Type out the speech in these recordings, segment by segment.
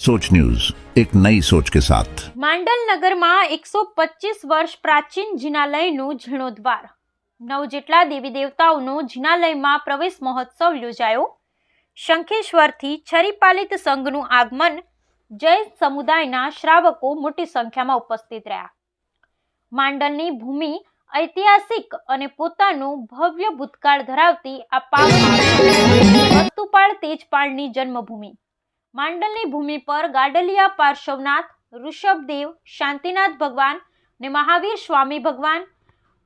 सोच न्यूज एक नई सोच के साथ માંડલ નગરમાં એકસો પચીસ વર્ષ પ્રાચીન જિનાલયનું જીર્ણોદ્વાર નવ જેટલા દેવી દેવતાઓનો જિનાલયમાં પ્રવેશ મહોત્સવ યોજાયો શંખેશ્વરથી છરીપાલિત સંઘનું આગમન જૈન સમુદાયના શ્રાવકો મોટી સંખ્યામાં ઉપસ્થિત રહ્યા માંડલની ભૂમિ ઐતિહાસિક અને પોતાનું ભવ્ય ભૂતકાળ ધરાવતી આ પાવન વસ્તુપાળ તેજપાળની જન્મભૂમિ માંડલની ભૂમિ પર ગાડલિયા પાર્શ્વનાથ, ઋષભદેવ, શાંતિનાથ ભગવાન ને મહાવીર સ્વામી ભગવાન,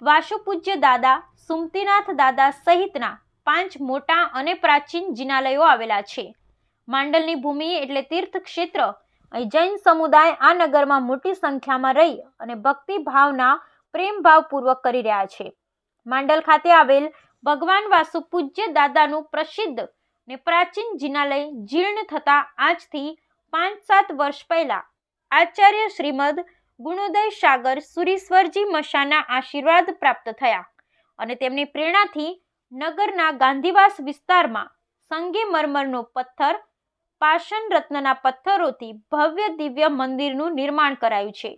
વાસુપૂજ્ય દાદા, સુમતીનાથ દાદા સહિતના પાંચ મોટા અને પ્રાચીન જિનાલયો આવેલા છે. માંડલની ભૂમિ એટલે તીર્થ ક્ષેત્ર અહીં જૈન સમુદાય આ નગરમાં મોટી સંખ્યામાં રહી અને ભક્તિ ભાવના પ્રેમભાવપૂર્વક કરી રહ્યા છે. માંડલ ખાતે આવેલ ભગવાન વાસુપૂજ્ય દાદાનું પ્રસિદ્ધ ને પ્રાચીન જિનાલય જીર્ણ થતા આજથી પાંચ સાત વર્ષ પહેલા આચાર્ય શ્રીમદ ગુણોદય સાગર સુરીશ્વરજી મશાના આશીર્વાદ પ્રાપ્ત થયા અને તેમની પ્રેરણાથી નગરના ગાંધીવાસ વિસ્તારમાં સંગે મરમરનો પથ્થર, પાષણ રત્નના પથ્થરોથી ભવ્ય દિવ્ય મંદિરનું નિર્માણ કરાયું છે.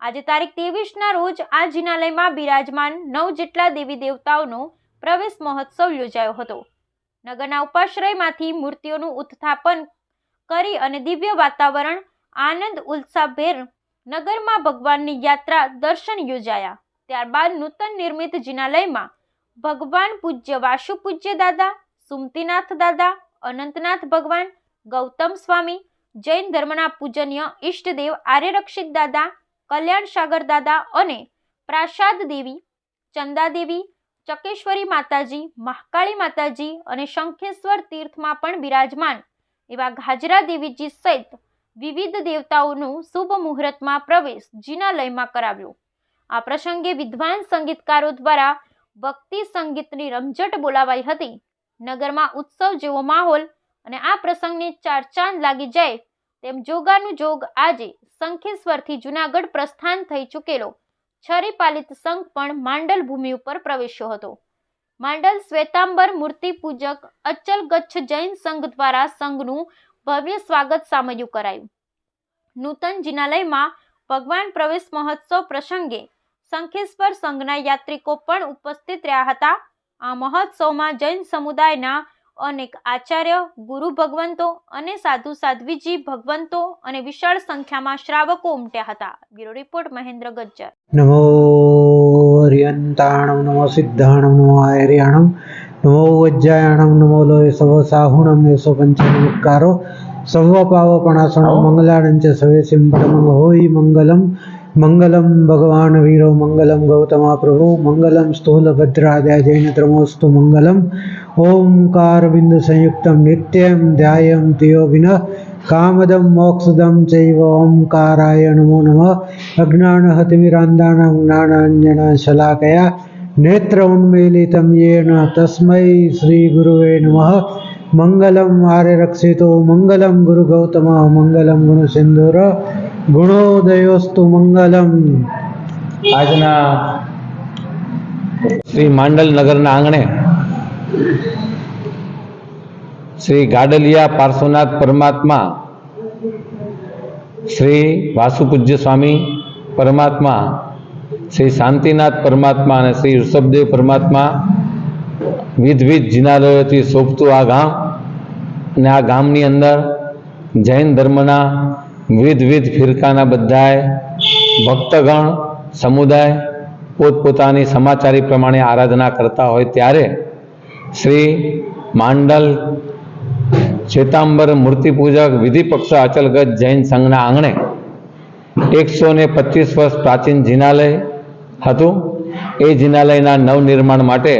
આજે તારીખ ત્રેવીસના રોજ આ જિનાલયમાં બિરાજમાન નવ જેટલા દેવી દેવતાઓનો પ્રવેશ મહોત્સવ યોજાયો હતો. નગરના ઉપાશ્રયમાંથી મૂર્તિઓનું ઉત્થાપન કરી અને દિવ્ય વાતાવરણ, આનંદ, ઉત્સાહભેર નગરમાં ભગવાનની યાત્રા, દર્શન યોજાયા. ત્યારબાદ નૂતન નિર્મિત જિનાલયમાં ભગવાન પૂજ્ય વાસુ પૂજ્ય દાદા, સુમતીનાથ દાદા, અનંતનાથ ભગવાન, ગૌતમ સ્વામી, જૈન ધર્મના પૂજનીય ઈષ્ટદેવ, આર્યરક્ષિત દાદા, કલ્યાણ સાગર દાદા અને પ્રાસાદ દેવી ચંદાદેવી ચકેશ્વરી માતાજી, મહાકાળી માતાજી અને શંખેશ્વર તીર્થમાં પણ બિરાજમાન. એવા ગાજરા દેવીજી સહિત વિવિધ દેવતાઓનું શુભ મુહૂર્તમાં પ્રવેશ જિનાલયમાં કરાવ્યો. આ પ્રસંગે વિદ્વાન સંગીતકારો દ્વારા ભક્તિ સંગીતની રમઝટ બોલાવાઈ હતી. નગરમાં ઉત્સવ જેવો માહોલ અને આ પ્રસંગને ચાર ચાંદ લાગી જાય તેમ જોગાનું જોગ આજે શંખેશ્વરથી જુનાગઢ પ્રસ્થાન થઈ ચૂકેલો. છરીપાલિત સંઘ પણ માંડલ ભૂમિ ઉપર પ્રવેશ્યો હતો. માંડલ શ્વેતાંબર મૂર્તિ પૂજક અચલ ગચ્છ જૈન સંઘ દ્વારા સંઘનું ભવ્ય સ્વાગત સામયું કરાયું. નૂતન જિનાલયમાં ભગવાન પ્રવેશ મહોત્સવ પ્રસંગે શંખેશ્વર સંઘના યાત્રિકો પણ ઉપસ્થિત રહ્યા હતા. આ મહોત્સવમાં જૈન સમુદાયના અનેક આચાર્ય, ગુરુ ભગવંતો અને સાધુ સાધ્વીજી ભગવંતો અને વિશાળ સંખ્યામાં શ્રાવકો ઉમટ્યા હતા. Bureau report Mahendra Gajjar. નમો હરિયંતાણમ, નમો સિદ્ધાણમ, નમો આયર્યાણમ, નમો વજ્જાયાણમ નમો લોય સવ સાહુણમ યસો સવ સર્વ મંગલાણં ચ સવે સિંપડમં હોઈ મંગલમ. મંગલમ ભગવાન વીરો મંગલમ ગૌતમા પ્રભુ. મંગલમ સ્થૂલભદ્રાદ્યા જૈન ત્રમોસ્તુ મંગલમ. ఓంకారబిందు సంయుక్తం నిత్యం ధ్యాయంతి యోగిన కామదం మోక్షదం చైవ ఓంకారాయ నమో నమ అజ్ఞానహతిమిరాందానం జ్ఞానాంజన శలాకయ నేత్రోన్మీలితం ఏన తస్మై శ్రీగురువే నమ. మంగళం ఆర్యరక్షితో మంగళం గురు గౌతమ మంగళం గురు సింధూర గుణోదయోస్తు మంగళం. આજના શ્રી માંડલ નગરના આંગણે શ્રી ગાડલિયા પાર્શ્વનાથ પરમાત્મા, શ્રી વાસુપૂજ્ય સ્વામી પરમાત્મા, શ્રી શાંતિનાથ પરમાત્મા અને શ્રી ઋષભદેવ પરમાત્મા, વિધવિધ જિનાલયોથી શોભતું આ ગામ અને આ ગામની અંદર જૈન ધર્મના વિધવિધ ફિરકાના બધાએ ભક્તગણ, સમુદાય પોતપોતાની સમાચારી પ્રમાણે આરાધના કરતા હોય ત્યારે શ્રી માંડલ શ્વેતાંબર મૂર્તિપૂજક વિધિપક્ષ વિધિ અચલગત જૈન સંઘના આંગણે એકસો ને પચીસ વર્ષ પ્રાચીન જિનાલય હતું. એ જિનાલયના નવનિર્માણ માટે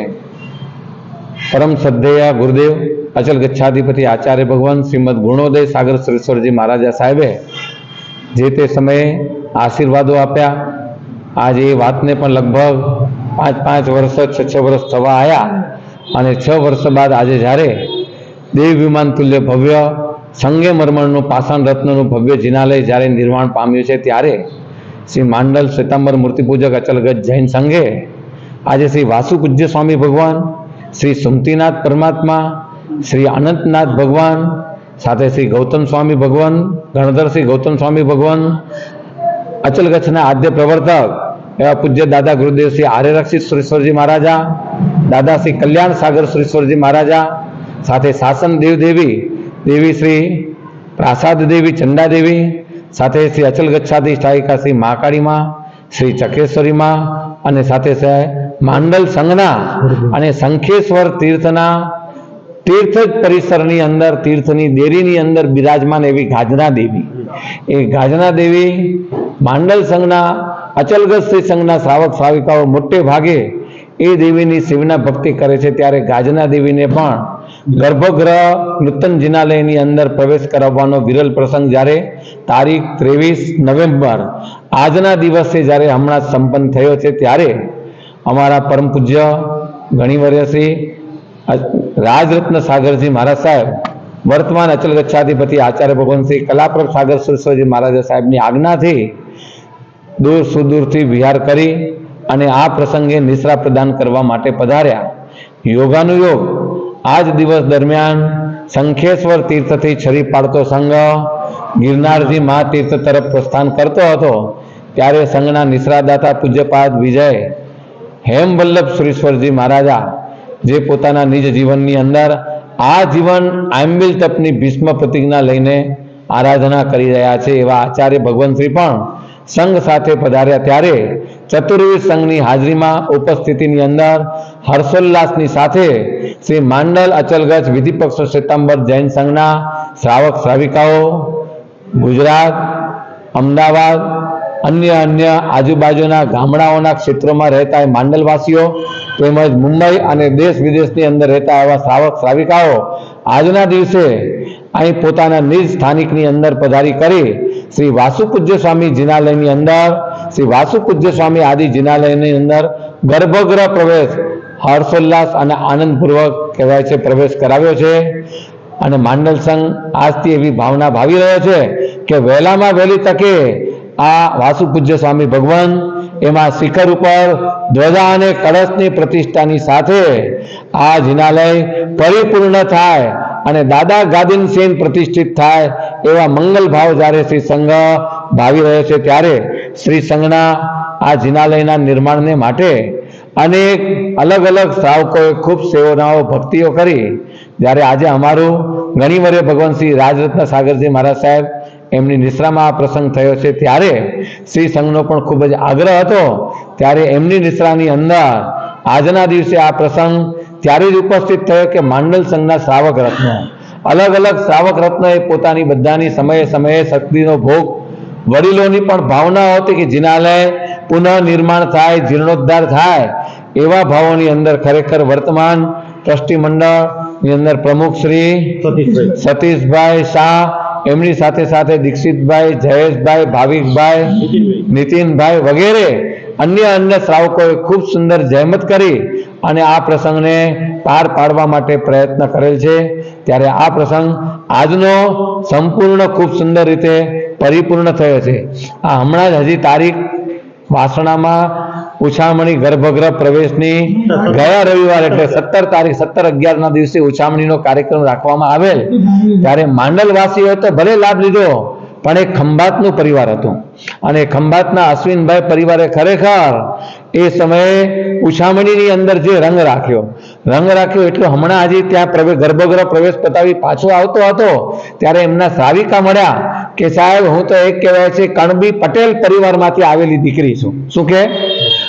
પરમ શ્રદ્ધેય ગુરુદેવ અચલ ગચ્છાધિપતિ આચાર્ય ભગવાન શ્રીમદ ગુણોદય સાગર શ્રીશ્વરજી મહારાજા સાહેબે જે તે સમયે આશીર્વાદો આપ્યા. આજે એ વાતને પણ લગભગ પાંચ પાંચ વર્ષ, છ છ વર્ષ થવા આવ્યા અને છ વર્ષ બાદ આજે જ્યારે દેવ વિમાન તુલ્ય ભવ્ય સંગે મરમરનું પાષાણ રત્નનું ભવ્ય જિનાલય જ્યારે નિર્માણ પામ્યું છે, ત્યારે શ્રી માંડલ શ્વેતાંબર મૂર્તિપૂજક અચલગત જૈન સંઘે આજે શ્રી વાસુ પૂજ્ય સ્વામી ભગવાન, શ્રી સુમતીનાથ પરમાત્મા, શ્રી અનંતનાથ ભગવાન, સાથે શ્રી ગૌતમ સ્વામી ભગવાન, ગણધર શ્રી ગૌતમ સ્વામી ભગવાન અચલગચ્છના આદ્ય પ્રવર્તક એવા પૂજ્ય દાદા ગુરુદેવ શ્રી આર્યરક્ષિત સુરેશ્વરજી મહારાજા દાદા શ્રી કલ્યાણ સાગર સુરેશ્વરજી મહારાજા સાથે શાસન દેવદેવી દેવી શ્રી પ્રાસાદ દેવી ચંડા દેવી, સાથે શ્રી અચલ ગચ્છાધી સ્થાયિકા શ્રી મહાકાળીમાં, શ્રી ચકેશ્વરીમાં અને સાથે માંડલ સંઘના અને શંખેશ્વર તીર્થના તીર્થ પરિસરની અંદર, તીર્થની દેરીની અંદર બિરાજમાન એવી ગાજના દેવી. એ ગાજના દેવી માંડલ સંઘના અચલગત શ્રી સંઘના શ્રાવક શ્રાવિકાઓ મોટે ભાગે એ દેવીની શિવના ભક્તિ કરે છે ત્યારે ગાજના દેવીને પણ ગર્ભગૃહ નૂતન જિનાલયની અંદર પ્રવેશ કરાવવાનો વિરલ પ્રસંગ જ્યારે તારીખ ત્રેવીસ નવેમ્બર આજના દિવસે જ્યારે હમણાં સંપન્ન થયો છે ત્યારે અમારા પરમ પૂજ્ય ગણિવર્યશ્રી રાજરત્ન સાગરજી મહારાજ સાહેબ, વર્તમાન અચલ ગચ્છાધિપતિ આચાર્ય ભગવાન શ્રી કલાપ્રભ સાગર સુરેશ્વરજી મહારાજ સાહેબની આજ્ઞાથી દૂર સુદૂરથી વિહાર કરી અને આ પ્રસંગે નિશ્રા પ્રદાન કરવા માટે પધાર્યા. યોગાનુયોગ આ જ દિવસ દરમિયાન શંખેશ્વર તીર્થથી છરી પાડતો સંઘ ગિરનારજી મહાતીર્થ તરફ પ્રસ્થાન કરતો હતો, ત્યારે સંઘના નિશ્રાદાતા પૂજ્યપાદ વિજય હેમવલ્લભ સુરેશ્વરજી મહારાજા, જે પોતાના નિજ જીવનની અંદર આ જીવન આંબિલ તપની ભીષ્મ પ્રતિજ્ઞા લઈને આરાધના કરી રહ્યા છે એવા આચાર્ય ભગવંતશ્રી પણ સંઘ સાથે પધાર્યા. ત્યારે ચતુર્વેદ સંઘની હાજરીમાં ઉપસ્થિતિની અંદર હર્ષોલ્લાસની સાથે શ્રી માંડલ અચલગજ વિધિપક્ષ શ્વેતાંબર જૈન સંઘના શ્રાવક શ્રાવિકાઓ, ગુજરાત, અમદાવાદ, અન્ય અન્ય આજુબાજુના ગામડાઓના ક્ષેત્રોમાં રહેતા માંડલવાસીઓ તેમજ મુંબઈ અને દેશ વિદેશની અંદર રહેતા એવા શ્રાવક શ્રાવિકાઓ આજના દિવસે અહીં પોતાના નિજ સ્થાનિકની અંદર પધારી કરી શ્રી વાસુપૂજ્ય સ્વામી જિનાલયની અંદર શ્રી વાસુ પૂજ્ય સ્વામી આદિ જિનાલયની અંદર ગર્ભગૃહ પ્રવેશ હર્ષોલ્લાસ અને આનંદપૂર્વક કહેવાય છે, પ્રવેશ કરાવ્યો છે. અને માંડલ સંઘ આજથી એવી ભાવના ભાવી રહ્યો છે કે વહેલામાં વહેલી તકે આ વાસુ પૂજ્ય સ્વામી ભગવાન એમાં શિખર ઉપર ધ્વજા અને કળશની પ્રતિષ્ઠાની સાથે આ જિનાલય પરિપૂર્ણ થાય અને દાદા ગાદીન સેન પ્રતિષ્ઠિત થાય એવા મંગલ ભાવ જ્યારે શ્રી સંઘ ભાવી રહ્યો છે ત્યારે શ્રી સંઘના આ જિનાલયના નિર્માણને માટે અનેક અલગ અલગ શ્રાવકોએ ખૂબ સેવનાઓ, ભક્તિઓ કરી. જ્યારે આજે અમારું ઘણી વરે ભગવાન શ્રી રાજરત્ન સાગરજી મહારાજ સાહેબ એમની નિશ્રામાં આ પ્રસંગ થયો છે. ત્યારે શ્રી સંઘનો પણ ખૂબ જ આગ્રહ હતો. ત્યારે એમની નિશ્રાની અંદર આજના દિવસે આ પ્રસંગ ત્યારે જ ઉપસ્થિત થયો કે માંડલ સંઘના શ્રાવક રત્નો. અલગ અલગ શ્રાવક એ પોતાની બધાની સમયે સમયે શક્તિનો ભોગ વડીલોની પણ ભાવના હતી કે જિનાલય પુનઃનિર્માણ થાય જીર્ણોદ્ધાર થાય એવા ભાવોની અંદર ખરેખર વર્તમાન ટ્રસ્ટી મંડળની અંદર પ્રમુખ શ્રી સતીશભાઈ. શાહ એમની સાથે સાથે દીક્ષિતભાઈ જયેશભાઈ ભાવિકભાઈ નીતિનભાઈ વગેરે અન્ય અન્ય શ્રાવકોએ ખૂબ સુંદર જહેમત કરી અને આ પ્રસંગને પાર પાડવા માટે પ્રયત્ન કરેલ છે. ત્યારે આ પ્રસંગ આજનો સંપૂર્ણ ખૂબ સુંદર રીતે પરિપૂર્ણ થયો છે. આ હમણાં જ હજી તારીખ વાસણામાં ઉછામણી ગર્ભગૃહ પ્રવેશની ગયા રવિવાર એટલે સત્તર તારીખ, સત્તર અગિયારના દિવસે ઉછામણીનો કાર્યક્રમ રાખવામાં આવેલ. ત્યારે માંડલવાસીઓ તો ભલે લાભ લીધો, પણ એ ખંભાતનું પરિવાર હતું. અને ખંભાતના અશ્વિનભાઈ પરિવારે ખરેખર એ સમયે ઉછામણીની અંદર જે રંગ રાખ્યો રંગ રાખ્યો એટલે હમણાં હજી ત્યાં પ્રવેશ ગર્ભગૃહ પ્રવેશ પતાવી પાછો આવતો હતો. ત્યારે એમના શ્રાવિકા મળ્યા કે સાહેબ, હું તો એક કહેવાય છે, કણબી પટેલ પરિવારમાંથી આવેલી દીકરી છું. શું કે?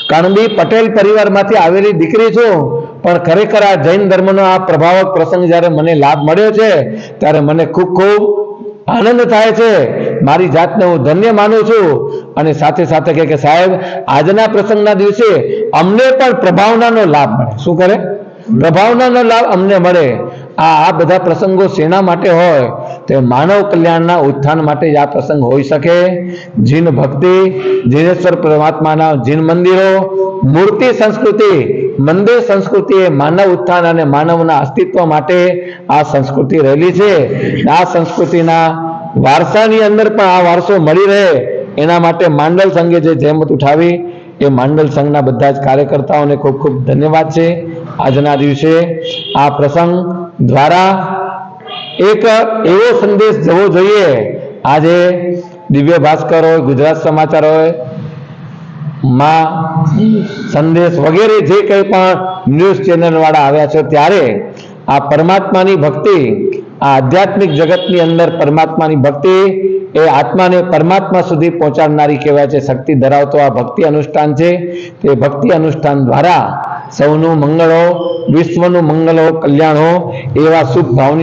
કણબી પટેલ પરિવારમાંથી આવેલી દીકરી છું, પણ ખરેખર આ જૈન ધર્મનો આ પ્રભાવક પ્રસંગ જ્યારે મને લાભ મળ્યો છે, ત્યારે મને ખૂબ ખૂબ આનંદ થાય છે. મારી જાતને હું ધન્ય માનું છું. અને સાથે સાથે કે સાહેબ, આજના પ્રસંગના દિવસે અમને પણ પ્રભાવનાનો લાભ મળે. શું કરે? પ્રભાવનાનો લાભ અમને મળે. આ આ બધા પ્રસંગો શેના માટે હોય? તો માનવ કલ્યાણના ઉત્થાન માટે આ પ્રસંગ હોઈ શકે. જીન ભક્તિ, જીનેશ્વર પરમાત્માના જીન મંદિરો, મૂર્તિ સંસ્કૃતિ, મંદિર સંસ્કૃતિ એ માનવ ઉત્થાન અને માનવના અસ્તિત્વ માટે આ સંસ્કૃતિ રહેલી છે. આ સંસ્કૃતિના વારસાની અંદર પણ આ વારસો મળી રહે એના માટે માંડલ સંઘે જે જહેમત ઉઠાવી એ માંડલ સંઘના બધા જ કાર્યકર્તાઓને ખૂબ ખૂબ ધન્યવાદ છે. આજના દિવસે આ પ્રસંગ દ્વારા એક એવો સંદેશ જવો જોઈએ. આજે દિવ્ય ભાસ્કર હોય, ગુજરાત સમાચાર હોય, માં સંદેશ વગેરે જે કંઈ પણ ન્યૂઝ ચેનલવાળા આવ્યા છે, ત્યારે આ પરમાત્માની ભક્તિ, આ આધ્યાત્મિક જગતની અંદર પરમાત્માની ભક્તિ એ આત્માને પરમાત્મા સુધી પહોંચાડનારી કહેવાય છે. શક્તિ ધરાવતો આ ભક્તિ અનુષ્ઠાન છે. તે ભક્તિ અનુષ્ઠાન દ્વારા સૌનું મંગળ, વિશ્વનું મંગળ, કલ્યાણ એવા શુભ ભાવની